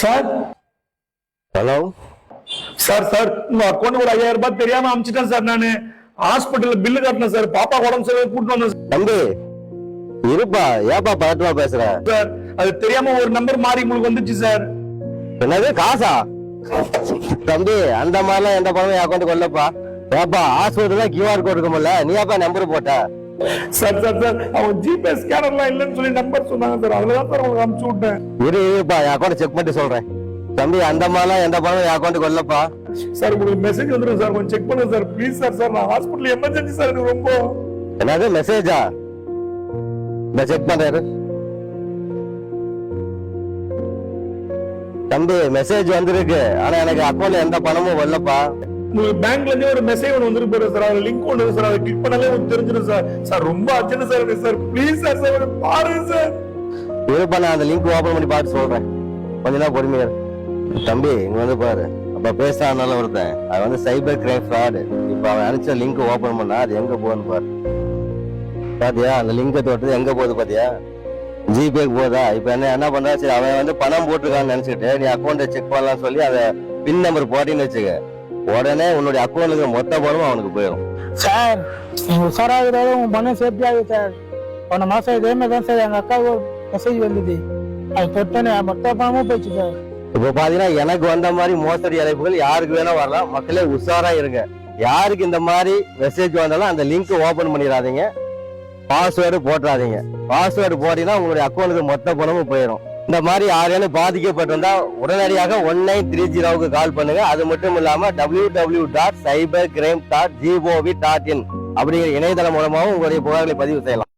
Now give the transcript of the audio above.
Sir? Hello? Sir sir உங்க account ஒரு ஐயாயிரம் ரூபாய் தெரியாம அமிச்சிட்டேன் சார் நானு. ஹாஸ்பிட்டல்ல பில்லு கட்டினேன் சார். பாப்பா உடம்பு சரியில்லை கூட்டு வந்தேன் தம்பி இருப்பா. ஏப்பா பதட்டமா பேசுற? சார் அது தெரியாம ஒரு நம்பர் மாறி உங்களுக்கு வந்துச்சு சார். என்னது காசா? தம்பி அந்த மாதிரிலாம் எந்த பணமும் என் அக்கௌண்ட் கொல்லப்பா ஏப்பா ஹாஸ்பிட்டல் கியூஆர் கோட் இருக்கும்ல நீ ஏப்பா நம்பர் போட்ட? Sir sir sir. அவங்க ஜிபே ஸ்கேனர்லாம் இல்லைன்னு சொல்லி நம்பர் சொன்னாங்க சார். அதுலதான் சார் உங்களுக்கு அமுச்சு விட்டேன். இரு இருப்பா என் அக்கௌண்ட் செக் பண்ணிட்டு சொல்றேன். தம்பி அந்த மாதிரிலாம் எந்த பணமும் என் அக்கௌண்ட் கொல்லப்பா சார் உங்களுக்கு மெசேஜ் வந்துடும் சார். கொஞ்சம் செக் பண்ணுங்க சார். Please sir sir. நான் ஹாஸ்பிட்டல் எமர்ஜென்சி சார் எனக்கு ரொம்ப. என்னது மெசேஜா இந்த செக் பண்றாரு தம்பி மெசேஜ் வந்திருக்கு. ஆனா எனக்கு அக்கௌண்ட்ல எந்த பணமும் வரலப்பா. உங்களுக்கு பேங்க்ல இருந்தே ஒரு மெசேஜ் ஒன்று வந்துருக்கு பாரு சார் அது லிங்க் ஒன்று சார் அதை கிளிக் பண்ணாலே உங்களுக்கு தெரிஞ்சிடும் சார் சார் ரொம்ப அர்ஜென்ட் சார் எனக்கு சார் ப்ளீஸ் சார் சார் பாருங்க சார் இருப்பா நான் அந்த லிங்க் ஓபன் பண்ணி பார்த்து சொல்றேன். கொஞ்ச நேரம் பொறுமையா தம்பி இங்க வந்து பாரு. அப்ப பேசுறானால ஒருத்தன். அது வந்து சைபர் கிரைம் ஃப்ராடு இப்ப அவன் நினைச்ச லிங்க் ஓபன் பண்ணா அது எங்க போகணும் பாரு. பாத்தியா? அந்த லிங்கை தொட்டது எங்க போகுது பாத்தியா? ஜிபேக்கு போதா? இப்ப என்ன என்ன பண்றா? சரி அவன் வந்து பணம் போட்டிருக்கான்னு நினைச்சிட்டு நீ அக்கௌண்ட்டை செக் பண்ணலாம்னு சொல்லி அதை பின் நம்பர் போட்டின்னு வச்சுக்க. உடனே உன்னுடைய அக்கௌண்ட்டுக்கு மொத்த பணமும் அவனுக்கு போயிடும் சார் நீங்க உஷாராகிறதால உங்க பணம் சேஃப்டி ஆகுது சார். போன மாசம் இதே மாதிரி தான் சார் எங்க அக்காவுக்கு மெசேஜ் வந்தது. அது தொட்டனே மொத்த பணமும் போயிடுச்சு சார். இப்போ பாத்தீங்கன்னா எனக்கு வந்த மாதிரி மோசடி அழைப்புகள் யாருக்கு வேணா வரலாம். மக்களே உஷாரா இருங்க. யாருக்கு இந்த மாதிரி மெசேஜ் வந்தாலும் அந்த லிங்க் ஓபன் பண்ணிடாதீங்க. பாஸ்வேர்டு போட்டுறாதீங்க. பாஸ்வேர்டு போட்டீங்கன்னா உங்களுடைய அக்கௌண்ட்டுக்கு மொத்த பணமும் போயிடும் இந்த மாதிரி யாரேனும் பாதிக்கப்பட்டிருந்தா உடனடியாக ஒன் நைன் த்ரீ ஜீரோவுக்கு கால் பண்ணுங்க. அது மட்டும் இல்லாம W W dot cyber crime dot G O V dot in அப்படிங்கிற இணையதளம் மூலமாகவும் உங்களுடைய புகார்களை பதிவு செய்யலாம்.